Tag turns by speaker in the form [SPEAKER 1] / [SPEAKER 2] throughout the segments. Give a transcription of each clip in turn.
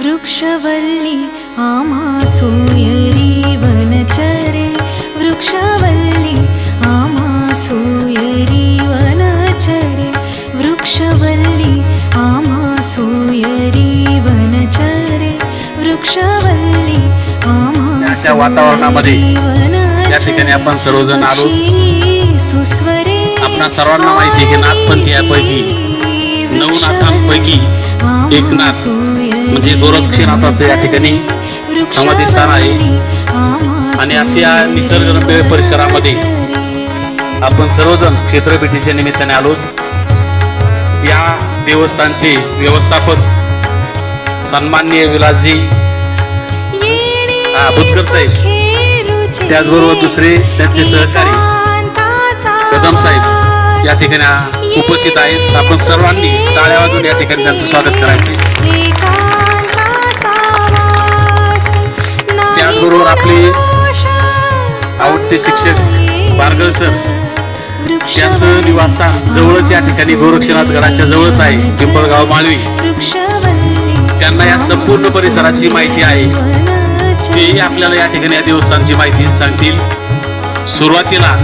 [SPEAKER 1] वृक्षवल्ली आम्हा सोयरी वनचरे वृक्षवल्ली आम्हा सोयरी वनचरे वृक्षवल्ली आम्हा सोयरी वनचरे वृक्षवल्ली आम्हा
[SPEAKER 2] अशा वातावरणामध्ये या ठिकाणी आपण सर्वजण आलो.
[SPEAKER 1] सुस्वरे
[SPEAKER 2] आपणा सर्वांना माहिती आहे की नाथपंथी यापैकी नऊ नाथांपैकी एक नाथ म्हणजे गोरक्षनाथाचं या ठिकाणी समाधी स्थान आहे. आणि असे या निसर्गरम्य परिसरामध्ये आपण सर्वजण क्षेत्रभेटीच्या निमित्ताने आलो. या देवस्थानचे व्यवस्थापक सन्मान्य विलासजी
[SPEAKER 1] हा,
[SPEAKER 2] बुतकर साहेब. त्याचबरोबर दुसरे त्यांचे सहकारी कदम साहेब या ठिकाणी उपस्थित आहेत. आपण सर्वांनी टाळ्या वाजून या ठिकाणी त्यांचं स्वागत करायचे त्याचबरोबर आपले आवडते शिक्षक बारगळ सर त्यांचं निवासस्थान जवळच या ठिकाणी गोरक्षनाथ गडाच्या जवळच आहे पिंपळगाव माळवी. त्यांना या संपूर्ण परिसराची माहिती आहे. तेही आपल्याला या ठिकाणी या देवस्थानची माहिती सांगतील. सुरुवातीला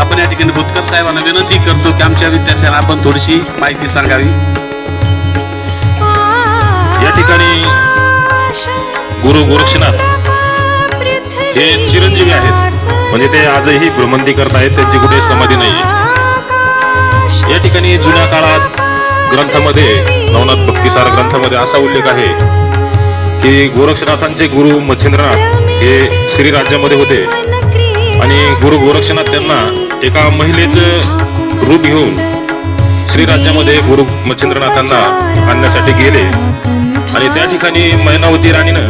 [SPEAKER 2] आपण या ठिकाणी भुतकर साहेबांना विनंती करतो की आमच्या विद्यार्थ्यांना आपण थोडीशी माहिती सांगावी.
[SPEAKER 3] या ठिकाणी गुरु गोरक्षनाथ हे चिरंजीवी आहेत. म्हणजे ते आजही भ्रमंती करत आहेत त्यांची कुठे समाधी नाही या ठिकाणी जुन्या काळात ग्रंथामध्ये नवनाथ भक्तिसार ग्रंथामध्ये असा उल्लेख आहे की गोरक्षनाथांचे गुरु मच्छिंद्रनाथ हे श्रीराज्यामध्ये होते. आणि गुरु गोरक्षनाथ त्यांना एका महिलेचं रूप घेऊन श्रीराज्यामध्ये गुरु मच्छिंद्रनाथांना आणण्यासाठी गेले. आणि त्या ठिकाणी मैनावती राणीनं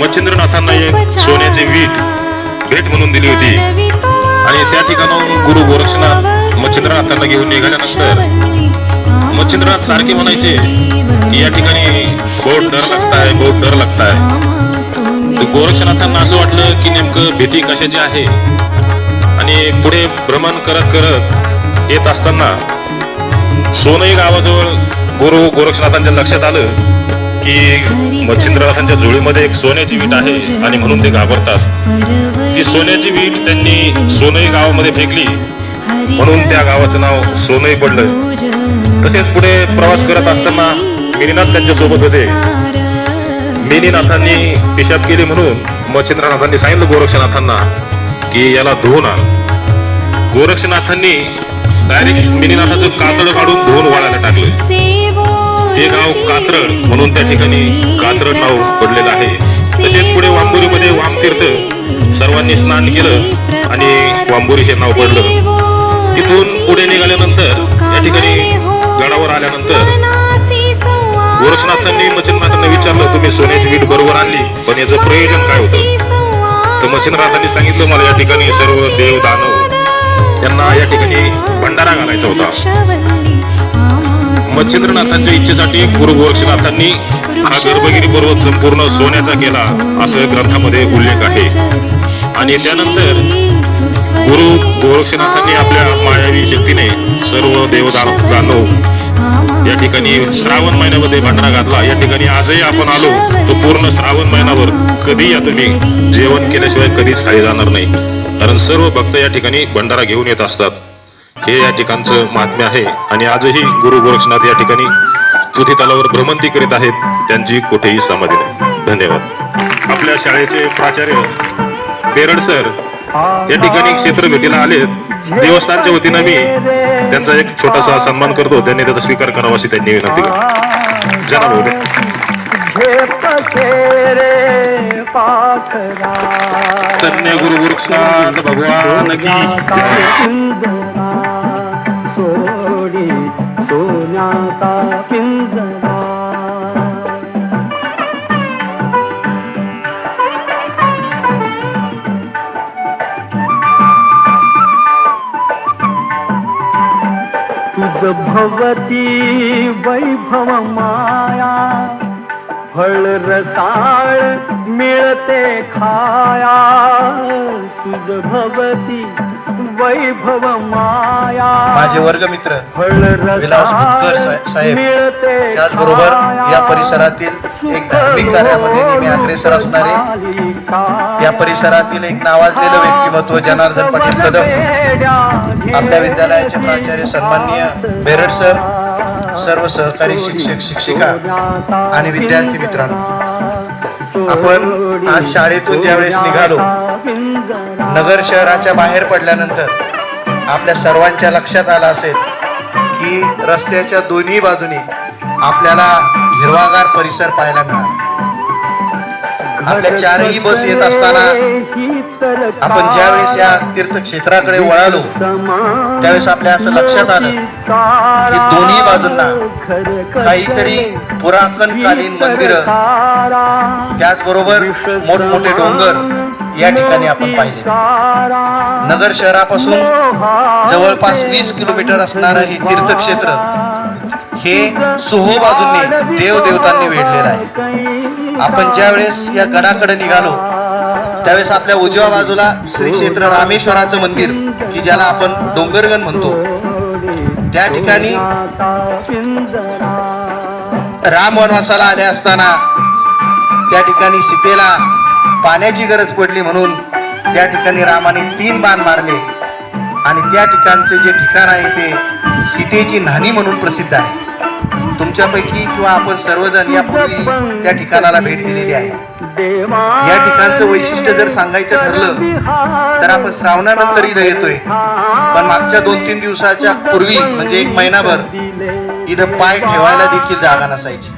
[SPEAKER 3] मच्छिंद्रनाथांना एक सोन्याची वीट भेट म्हणून दिली होती. आणि त्या ठिकाणाहून गुरु गोरक्षनाथ मच्छिंद्रनाथांना घेऊन निघाल्यानंतर मच्छिंद्रनाथ सारखे म्हणायचे की या ठिकाणी बहुत डर लागताय बहुत डर लागताय तर गोरक्षनाथांना असं वाटलं की नेमकं भीती कशाची आहे? आणि पुढे भ्रमण करत करत येत असताना सोनई गावाजवळ गुरु गोरक्षनाथांच्या लक्षात आलं की मच्छिंद्रनाथांच्या जुळीमध्ये एक सोन्याची वीट आहे आणि म्हणून ते घाबरतात. ती सोन्याची वीट त्यांनी सोनई गावामध्ये फेकली. म्हणून त्या गावाचं नाव सोनई पडलं. तसेच पुढे प्रवास करत असताना मिनीनाथ त्यांच्यासोबत होते. मिनीनाथांनी पिशाब केली म्हणून मच्छिंद्रनाथांनी सांगितलं गोरक्षनाथांना की याला धुवून आण. गोरक्षनाथांनी डायरेक्ट मिनीनाथाचं कातड काढून धुवून वाळायला टाकलं. ते गाव कात्रड म्हणून त्या ठिकाणी कात्रड नाव पडलेलं आहे. तसेच पुढे वांबोरीमध्ये वामतीर्थ सर्वांनी स्नान केलं आणि वांबोरी हे नाव पडलं. तिथून पुढे निघाल्यानंतर या ठिकाणी गडावर आल्यानंतर गोरक्षनाथांनी मच्छिंद्रनाथांना विचारलं तुम्ही सोन्याची वीट बरोबर आणली पण याचं प्रयोजन काय होतं? तर मच्छिंद्रनाथांनी सांगितलं मला या ठिकाणी सर्व देव दानव यांना या ठिकाणी भंडारा घालायचा होता. मच्छिंद्रनाथांच्या इच्छेसाठी गुरु गोरक्षनाथांनी हा गर्भगिरी पर्वत संपूर्ण सोन्याचा केला असं ग्रंथामध्ये उल्लेख आहे. आणि त्यानंतर गुरु गोरक्षनाथांनी आपल्या मायावी शक्तीने सर्व देवदानव दानव या ठिकाणी श्रावण महिन्यामध्ये भंडारा घातला. या ठिकाणी आजही आपण आलो तो पूर्ण श्रावण महिनाभर कधी या तुम्ही जेवण केल्याशिवाय कधीच खाली जाणार नाही. कारण सर्व भक्त या ठिकाणी भंडारा घेऊन येत असतात. हे या ठिकाणचं महात्म्य आहे. आणि आजही गुरु गोरक्षनाथ या ठिकाणी पृथ्वी तलावर भ्रमंती करीत आहेत. त्यांची कुठेही समाधी नाही. धन्यवाद. आपल्या शाळेचे प्राचार्य बेरड सर या ठिकाणी क्षेत्र भेटीला आले देवस्थानच्या वतीनं मी त्यांचा एक छोटासा सन्मान करतो. त्यांनी त्याचा स्वीकार करावा अशी त्यांनी विनंती केली जना धन्य गुरु गोरक्षनाथ भगवान की
[SPEAKER 4] सोन्याचा पिंजरा. तुझ भवती वैभव माया फळ रसाळ मिळते खाया. तुझ भवती वैभव माया.
[SPEAKER 5] माझे वर्गमित्र विलास भुतकर साहेब त्याचबरोबर या परिसरातील एक धार्मिक कार्यामध्ये नेहमी अग्रेसर असणारे या परिसरातील एक नावाजलेलं व्यक्तिमत्व जनार्दन पाटील कदम आपल्या विद्यालयाचे प्राचार्य सन्माननीय बेरड सर सर्व सहकारी शिक्षक शिक्षिका आणि विद्यार्थी मित्रांनो. आपण आज शाळेतून ज्यावेळेस निघालो नगर शहराच्या बाहेर पडल्यानंतर आपल्या सर्वांच्या लक्षात आलं असेल की रस्त्याच्या दोन्ही बाजूनी आपल्याला हिरवागार परिसर पाहायला मिळाला. आपल्या चारही बस येत असताना आपण ज्यावेळेस या तीर्थक्षेत्राकडे वळालो त्यावेळेस आपल्या असं लक्षात आलं की दोन्ही बाजूंना काहीतरी पुरातनकालीन मंदिरं त्याचबरोबर मोठमोठे डोंगर या ठिकाणी आपण पाहिले. नगर शहरापासून जवळपास वीस किलोमीटर असणारं हे तीर्थक्षेत्र हे सोहो बाजूंनी देवदेवतांनी वेढलेलं आहे. आपण ज्यावेळेस या गडाकडे निघालो त्यावेळेस आपल्या उजव्या बाजूला श्री क्षेत्र रामेश्वराचं मंदिर की ज्याला आपण डोंगरगण म्हणतो. त्या ठिकाणी राम वनवासाला आले असताना त्या ठिकाणी सीतेला पाण्याची गरज पडली म्हणून त्या ठिकाणी रामाने तीन बाण मारले. आणि त्या ठिकाणचे जे ठिकाण आहे ते सीतेची न्हाणी म्हणून प्रसिद्ध आहे. तुमच्यापैकी किंवा आपण सर्वजण यापूर्वी त्या ठिकाणाला भेट दिलेली आहे. या ठिकाणचं वैशिष्ट्य जर सांगायचं ठरलं तर आपण श्रावणानंतर इथं येतोय. पण मागच्या दोन तीन दिवसाच्या पूर्वी म्हणजे एक महिनाभर इथं पाय ठेवायला देखील जागा नसायची.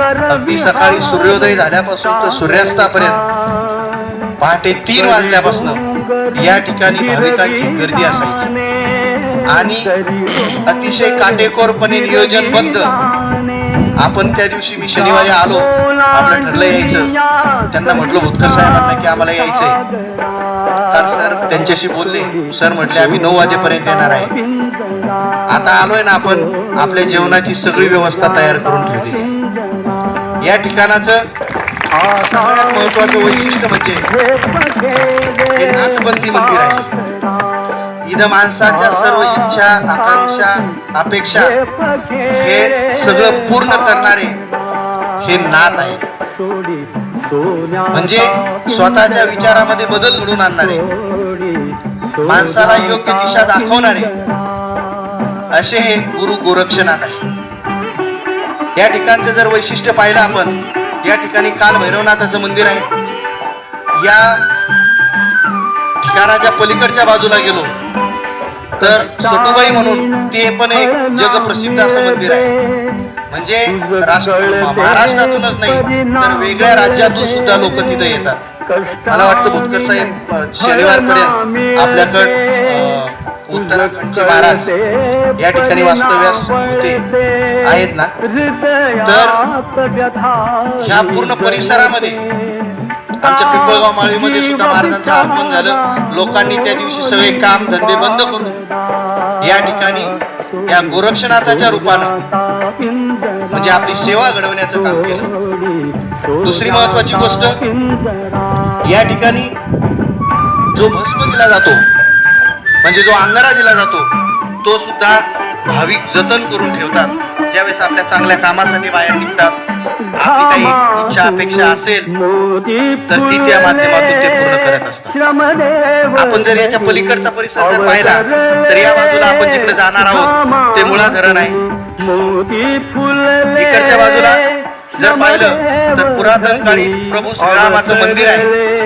[SPEAKER 5] अगदी सकाळी सूर्योदय झाल्यापासून तर सूर्यास्तापर्यंत पहाटे तीन वाजल्यापासून या ठिकाणी भाविकांची गर्दी असायची. आणि अतिशय काटेकोरपणे नियोजनबद्ध आपण त्या दिवशी मी शनिवारी आलो आपलं ठरलं यायचं. त्यांना म्हटलं भुतकर साहेबांना की आम्हाला यायचंय. तर सर त्यांच्याशी बोलले. सर म्हटले आम्ही नऊ वाजेपर्यंत येणार आहे. आता आलोय ना आपण आपल्या जेवणाची सगळी व्यवस्था तयार करून ठेवलेली आहे. या ठिकाणाचं सगळ्यात महत्वाचं वैशिष्ट्य म्हणजे हे नाथपंथी मंदिर आहे. इथं माणसाच्या सर्व इच्छा आकांक्षा अपेक्षा हे सगळं पूर्ण करणारे हे नाथ आहेत. म्हणजे स्वतःच्या विचारामध्ये बदल घडून आणणारे माणसाला योग्य दिशा दाखवणारे असे हे गुरु गोरक्षनाथ आहे या ठिकाणचं जर वैशिष्ट्य पाहिलं आपण या ठिकाणी काल भैरवनाथाचं मंदिर आहे. या ठिकाणाच्या पलीकडच्या बाजूला गेलो तर सटुबाई म्हणून ते पण एक जगप्रसिद्ध असं मंदिर आहे. म्हणजे राष्ट्र महाराष्ट्रातूनच नाही तर वेगळ्या राज्यातून सुद्धा लोक तिथे येतात. मला वाटतं भुतकर साहेब शनिवारपर्यंत आपल्याकडं उत्तराखंडचे महाराज या ठिकाणी वास्तव्यास होते आहेत ना?
[SPEAKER 4] तर
[SPEAKER 5] ह्या पूर्ण परिसरामध्ये आमच्या पिंपळगाव माळीमध्ये सुद्धा महाराजांचं आगमन झालं. लोकांनी त्या दिवशी सगळे काम धंदे बंद करून या ठिकाणी या गोरक्षनाथाच्या रूपानं म्हणजे आपली सेवा घडवण्याचं काम केलं. दुसरी महत्वाची गोष्ट या ठिकाणी जो भस्म दिला जातो म्हणजे जो अंगारा दिला जातो तो सुद्धा भाविक जतन करून ठेवतात. ज्यावेळेस आपल्या चांगल्या कामासाठी बाहेर निघतात आपली काही इच्छा अपेक्षा असेल तर ती त्या माध्यमातून ते पूर्ण करत असतात. आपण जर याच्या पलीकडचा परिसर जर पाहिला तर या बाजूला आपण जिकडे जाणार आहोत ते मुळा धरण आहे. इकडच्या बाजूला जर पाहिलं तर पुरातन काळी प्रभू श्रीरामाचं मंदिर आहे.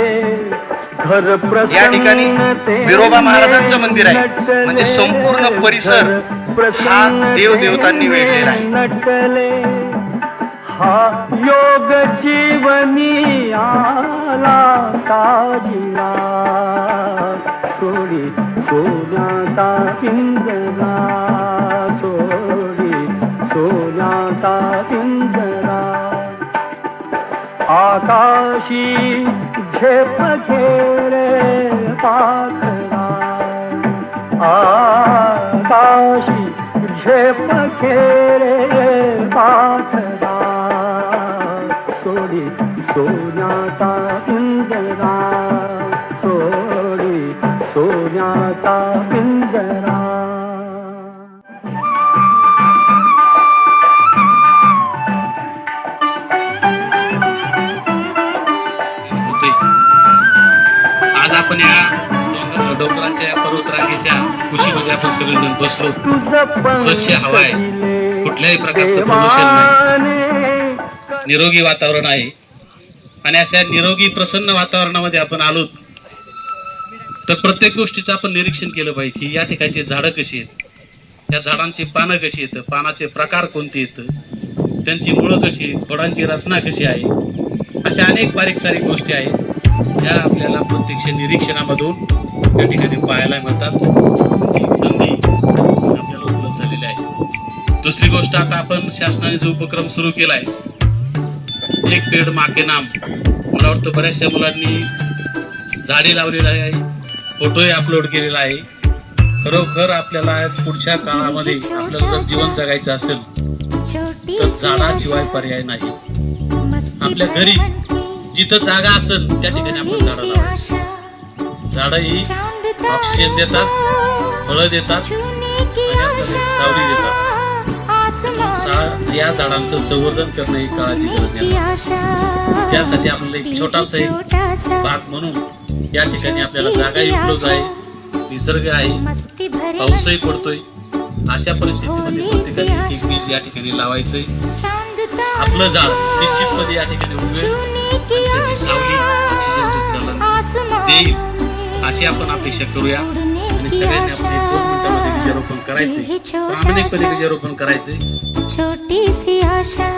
[SPEAKER 5] या ठिकाणी विरोबा महाराजांचं मंदिर आहे. म्हणजे संपूर्ण परिसर हा देव देवतांनी वेढलेला आहे.
[SPEAKER 4] हा योग जीवनी आला साजिला. सोडी सोन्याचा पिंजरा. सोडी सोन्याचा पिंजरा. आकाशी झेप घेरे पाखरा। आकाशी झेप घेरे पाखरा। सोडी सोन्याचा पिंजरा। सोडी सोन्याचा पिंजरा।
[SPEAKER 2] आपण या डोंगरांच्या पर्वतरांगेच्या कुशीमध्ये आपण सगळेजण बसलो. स्वच्छ हवा आहे. कुठल्याही प्रकारचं प्रदूषण नाही. निरोगी वातावरण आहे. आणि अशा निरोगी प्रसन्न वातावरणामध्ये आपण आलो. तर प्रत्येक गोष्टीचं आपण निरीक्षण केलं पाहिजे की या ठिकाणची झाडं कशी आहेत? या झाडांची पानं कशी येतं पानाचे प्रकार कोणते येतं त्यांची मुळं कशी खोडांची रचना कशी आहे? अशा अनेक बारीक सारीक गोष्टी आहेत. त्या आपल्याला प्रत्यक्ष निरीक्षणामधून त्या ठिकाणी पाहायला मिळतात संधी आपल्याला उपलब्ध झालेली आहे. दुसरी गोष्ट आता आपण शासनाने जो उपक्रम सुरू केला आहे एक पेड माके नाम. मला वाटतं बऱ्याचशा मुलांनी झाडे लावलेली आहे फोटोही अपलोड केलेला आहे. खरोखर आपल्याला पुढच्या काळामध्ये आपल्याला जर जीवन जगायचं असेल तर झाडाशिवाय पर्याय नाही. आपल्या घरी जिथं जागा असेल त्या ठिकाणी आपण झाडं लावायची झाडं ही ऑक्सिजन देतात फळं देतात सावली देतात. या झाडांचं संवर्धन करणं ही काळाची गरज आहे. त्यासाठी आपल्याला एक छोटासा एक भाग म्हणून या ठिकाणी आपल्याला जागाही उपलब्ध आहे. निसर्ग आहे. पाऊसही पडतोय. अशा परिस्थितीमध्ये प्रत्येकाने एक एक बीज या ठिकाणी लावायचंय. आपलं झाड निश्चितपणे या ठिकाणी उगवेल. देईल अशी आपण अपेक्षा करूया. आणि सगळ्यांनी आपण दोन मिनिटामध्ये बीजारोपण करायचंय प्रामाणिकपणे बीजारोपण करायचंय
[SPEAKER 1] छोटी सी आशा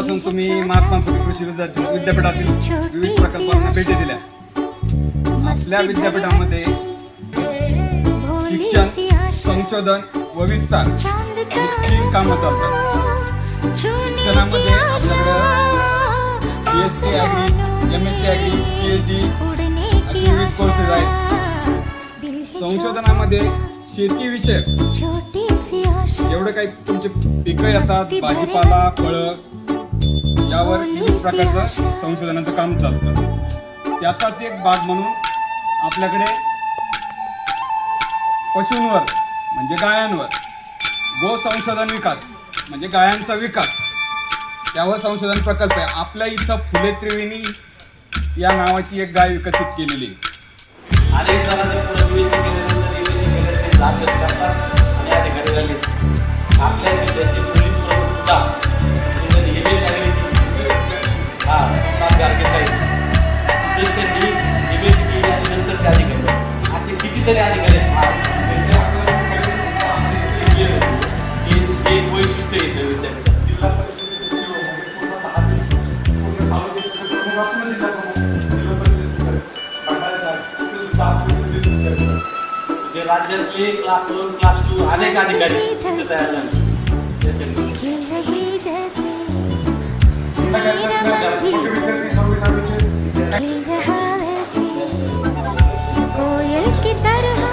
[SPEAKER 6] कालपासून तुम्ही महात्मा फुले कृषी विद्यार्थी विद्यापीठातील विविध प्रकल्पांना भेटी दिल्या. आपल्या विद्यापीठामध्ये शिक्षण संशोधन व विस्तार तीन कामं चालतात. शिक्षणामध्ये आपल्याकडं S C agri M S C agri P H D असे विविध कोर्सेस आहेत. संशोधनामध्ये शेतीविषयक जेवढे काही तुमचे पिकं येतात भाजीपाला फळं प्रकारचं संशोधनाचं काम चालतं. त्याचाच एक भाग म्हणून आपल्याकडे पशूंवर म्हणजे गायांवर गो संशोधन विकास म्हणजे गायांचा विकास त्यावर संशोधन प्रकल्प आहे. आपल्या इथं फुले त्रिवेणी या नावाची एक गाय विकसित केलेली आहे.
[SPEAKER 2] हा स्वतः गारगे साहेब. त्यांनी हिमेश आणि नंतर ते अधिकारी. असे कितीतरी अधिकारी आहेत. एक वैशिष्ट्य येतं विद्यापीठात जिल्हा परिषदेचं राज्यातले क्लास वन क्लास टू अनेक अधिकारी तयार झाले.
[SPEAKER 1] मेरा मन भी खिल रहा वैसे कोयल की तरह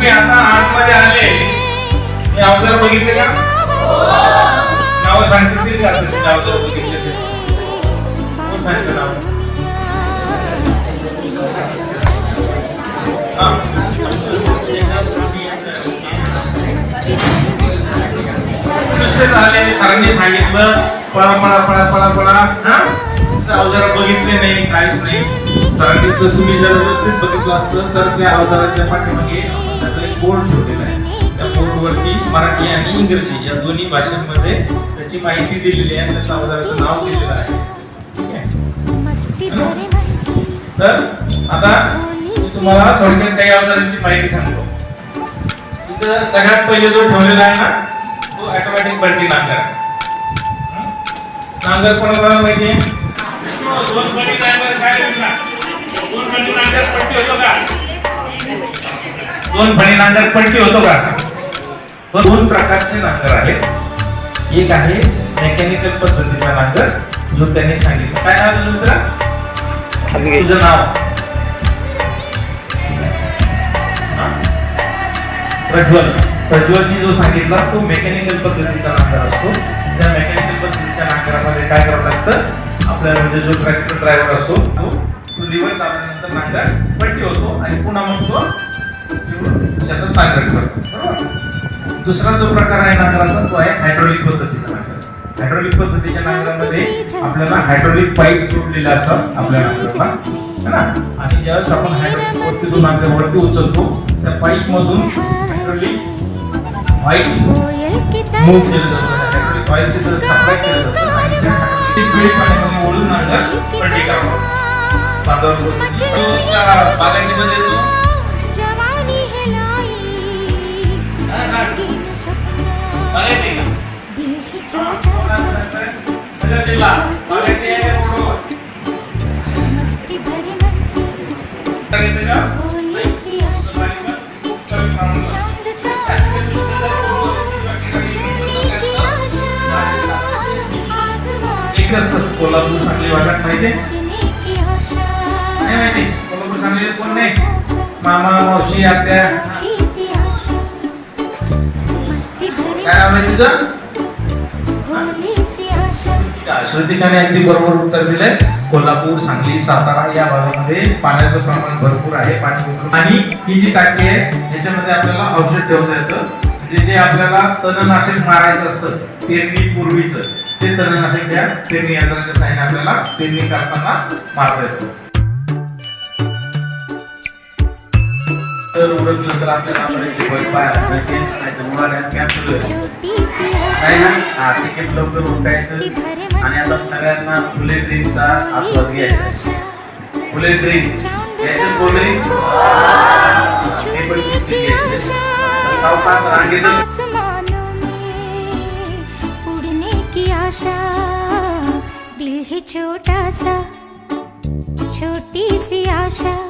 [SPEAKER 2] तुम्ही आता आतमध्ये आले. हे अवजार बघितले का? नाव सांगितली का? तुम्ही अवजार बघितले ते? कोण सांगितलं नाव? झाले सरांनी सांगितलं. पळा पळा पळा पळा पळा. हा? अवजार बघितले नाही काहीच नाही. सरांनी जर तुम्ही जर व्यवस्थित बघितलं असतं तर त्या अवजाराच्या पाठीमागे त्याचा ठेवलेला आहे. त्या बोर्डवरती मराठी आणि इंग्रजी या दोन्ही भाषांमध्ये त्याची माहिती दिलेली आहे त्याच्या अवजाराचं नाव दिलेलं आहे. तर आता तुम्हाला थोडक्यात काही अवजारांची माहिती सांगतो. इथं सगळ्यात पहिले जो ठेवलेला आहे ना तो ऑटोमॅटिक बंटी नांगर. आहे. नांगर कोणाला माहिती आहे? दोन बंटी नांगर काय दोन बंटी नांगर पट्टी होतो का? दोन बंटी नांगर पट्टी होतो का? दोन प्रकारचे नांगर आहेत. एक आहे मेकॅनिकल पद्धतीचा नांगर जो त्यांनी सांगितलं. काय नाव तुझं? मित्रा? तुझं नाव? हा? प्रज्वल. प्रज्वलनी जो सांगितला तो मेकॅनिकल पद्धतीचा नांगर असतो. त्या मेकॅनिकल पद्धतीच्या नांगरामध्ये काय करावं लागतं? आपल्याला म्हणजे जो ट्रॅक्टर ड्रायव्हर असतो तो लिव्हर दाबल्यानंतर नांगर पट्टी होतो आणि पुन्हा मग तो शेतात नांगर करतो. बरोबर? दुसरा जो प्रकार आहे नांगराचा तो आहे हायड्रोलिक पद्धतीचा नांगर. हायड्रोलिक पद्धतीच्या नांगरामध्ये आपल्याला हायड्रोलिक पाईप जोडलेला असतात आपल्या नांगराला. है ना? आणि ज्यावेळेस आपण हायड्रोलिक वरती तो नांगर वरती उचलतो त्या पाईप मधून हायड्रोलिक ऑइल केलं जातं. हायड्रोलिक जर सप्लाय केलं जातं. पाण्यामध्ये ओढून नांगर करावं बागायतीमध्ये कोल्हापूर
[SPEAKER 1] चांगली वाटत पाहिजे
[SPEAKER 2] नाही. माहिती कोल्हापूर चांगली कोण नाही? मामा मावशी आत्या. काय नाव आहे तुझं? श्रुतिकाने अगदी बरोबर उत्तर दिलंय. कोल्हापूर सांगली सातारा या भागामध्ये पाण्याचं प्रमाण भरपूर आहे पाणी आणि ही जी टाकी आहे याच्यामध्ये आपल्याला औषध ठेवता येतं. म्हणजे जे आपल्याला तणनाशक मारायचं असतं पेरणी पूर्वीचं ते तणनाशक त्या पेरणी यंत्राच्या साहाय्याने आपल्याला पेरणी करताना मारता येतं. तर उरकलं तर आपल्याला तिकीट लवकर
[SPEAKER 1] मस्ती
[SPEAKER 2] उठायचं
[SPEAKER 1] भरे
[SPEAKER 2] आणि आता
[SPEAKER 1] मन
[SPEAKER 2] सगळ्यांना फुले ड्रिंकचा आस्वाद
[SPEAKER 1] भोली सी
[SPEAKER 2] घ्यायचा.
[SPEAKER 1] आशा.
[SPEAKER 2] फुले ड्रिंक
[SPEAKER 1] चांद
[SPEAKER 2] याचे फुले हे पण
[SPEAKER 1] छूने
[SPEAKER 2] किती
[SPEAKER 1] की
[SPEAKER 2] घ्यायचे
[SPEAKER 1] आशा
[SPEAKER 2] सावकाश रांगेत
[SPEAKER 1] आसमानों में उड़ने की आशा. दिल ही छोटा सा छोटी सी आशा.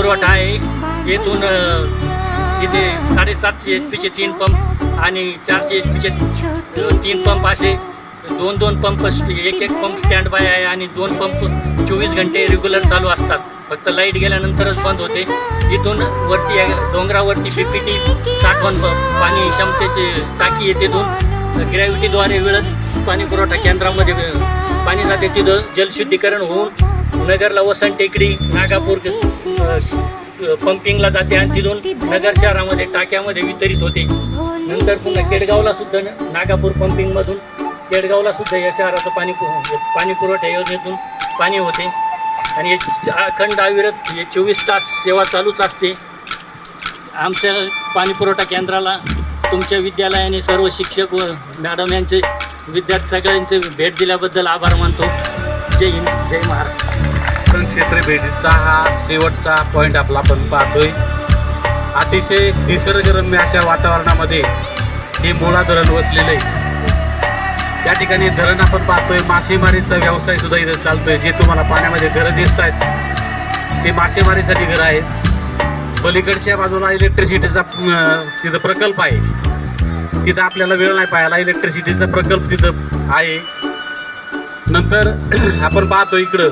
[SPEAKER 7] पुरवठा आहे येथून इथे साडेसातशे एच पीचे तीन पंप आणि चारशे एच पीचे तीन पंप असे दोन दोन पंप एक एक पंप स्टँड बाय आहे आणि दोन पंप चोवीस घंटे रेग्युलर चालू असतात. फक्त लाइट गेल्यानंतरच बंद होते. इथून वरती आहे- डोंगरावरती टी साठवण पाणी क्षमतेची टाकी येते दोन. ग्रॅव्हिटीद्वारे वेळत पाणी पुरवठा केंद्रामध्ये पाणी जाते तिथं जलशुद्धीकरण होऊन नगरला वसंत टेकडी नागापूर पंपिंगला जाते आणि तिथून नगर शहरामध्ये टाक्यामध्ये वितरित होते. नंतर पुन्हा केडगावला सुद्धा न- नागापूर पंपिंगमधून केडगावला सुद्धा या शहराचं पाणी पाणी पुरवठा योजनेतून पाणी होते. आणि याची अखंड अविरत हे चोवीस तास सेवा चालूच असते. आमच्या पाणी पुरवठा केंद्राला तुमच्या विद्यालयाने सर्व शिक्षक व मॅडम यांचे विद्यार्थी सगळ्यांचे भेट दिल्याबद्दल आभार मानतो. जय हिंद जय महाराष्ट्र.
[SPEAKER 2] क्षेत्र भेटीचा हा शेवटचा पॉईंट आपला आपण पाहतोय. अतिशय निसर्गरम्य अशा वातावरणामध्ये हे मोळा धरण वसलेलं आहे. त्या ठिकाणी धरण आपण पाहतोय. मासेमारीचा व्यवसाय सुद्धा इथं चालतोय. जे तुम्हाला पाण्यामध्ये घरं दिसत आहेत ते मासेमारीसाठी घरं आहेत. पलीकडच्या बाजूला इलेक्ट्रिसिटीचा तिथं प्रकल्प आहे. तिथं आपल्याला वेळ नाही पाहायला. इलेक्ट्रिसिटीचा प्रकल्प तिथं आहे. नंतर आपण पाहतो इकडं.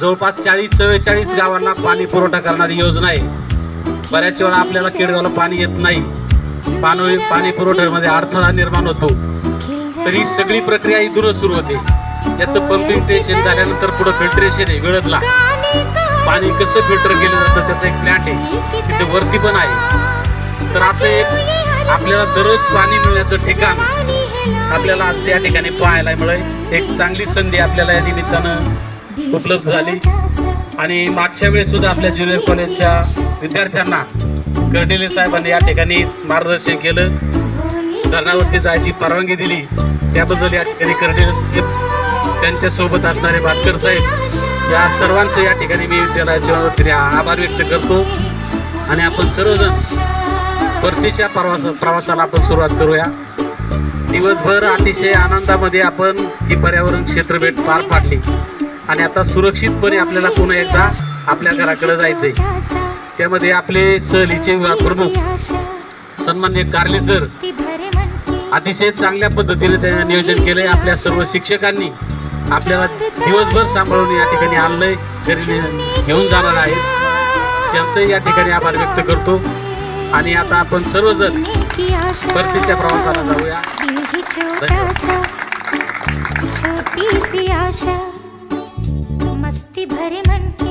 [SPEAKER 2] जवळपास चाळीस चव्वेचाळीस गावांना पाणी पुरवठा करणारी योजना आहे. बऱ्याच वेळा आपल्याला केडगावला पाणी येत नाही. पाणी पाणी पुरवठ्यामध्ये अडथळा निर्माण होतो. तर ही सगळी प्रक्रिया इथूनच सुरू होते. याचं पंपिंग स्टेशन झाल्यानंतर पुढं फिल्ट्रेशन आहे वेळदला. पाणी कसं फिल्टर केलं जातं त्याचं एक प्लॅन्ट आहे. तिथे वरती पण आहे. तर असं एक आपल्याला दररोज पाणी मिळण्याचं ठिकाण आपल्याला आज या ठिकाणी पाहायला मिळेल एक चांगली संधी आपल्याला या निमित्तानं उपलब्ध झाली. आणि मागच्या वेळेस सुद्धा आपल्या ज्युनियर कॉलेजच्या विद्यार्थ्यांना कर्डिले साहेबांनी या ठिकाणी मार्गदर्शन केलं. धरणावरती जायची परवानगी दिली. त्याबद्दल या ठिकाणी कर्डिले त्यांच्यासोबत असणारे भास्कर साहेब या सर्वांचं या ठिकाणी मी त्याला आभार व्यक्त करतो. आणि आपण सर्वजण परतीच्या प्रवास प्रवासाला आपण सुरुवात करूया. दिवसभर अतिशय आनंदामध्ये आपण ही पर्यावरण क्षेत्रभेट पार पाडली. आणि आता सुरक्षितपणे आपल्याला पुन्हा एकदा आपल्या घराकडे जायचंय. त्यामध्ये आपले सहलीचे प्रमुख सन्मान्य कारले सर अतिशय चांगल्या पद्धतीने त्याने नियोजन केलंय. आपल्या सर्व शिक्षकांनी आपल्याला दिवसभर सांभाळून या ठिकाणी आणलंय. घरी घेऊन जाणार आहे त्यांचंही या ठिकाणी आभार व्यक्त करतो. आणि आता आपण सर्वजण परतीच्या प्रवासाला जाऊया.
[SPEAKER 1] ही छोटी सी आशा मस्ती भरे मन.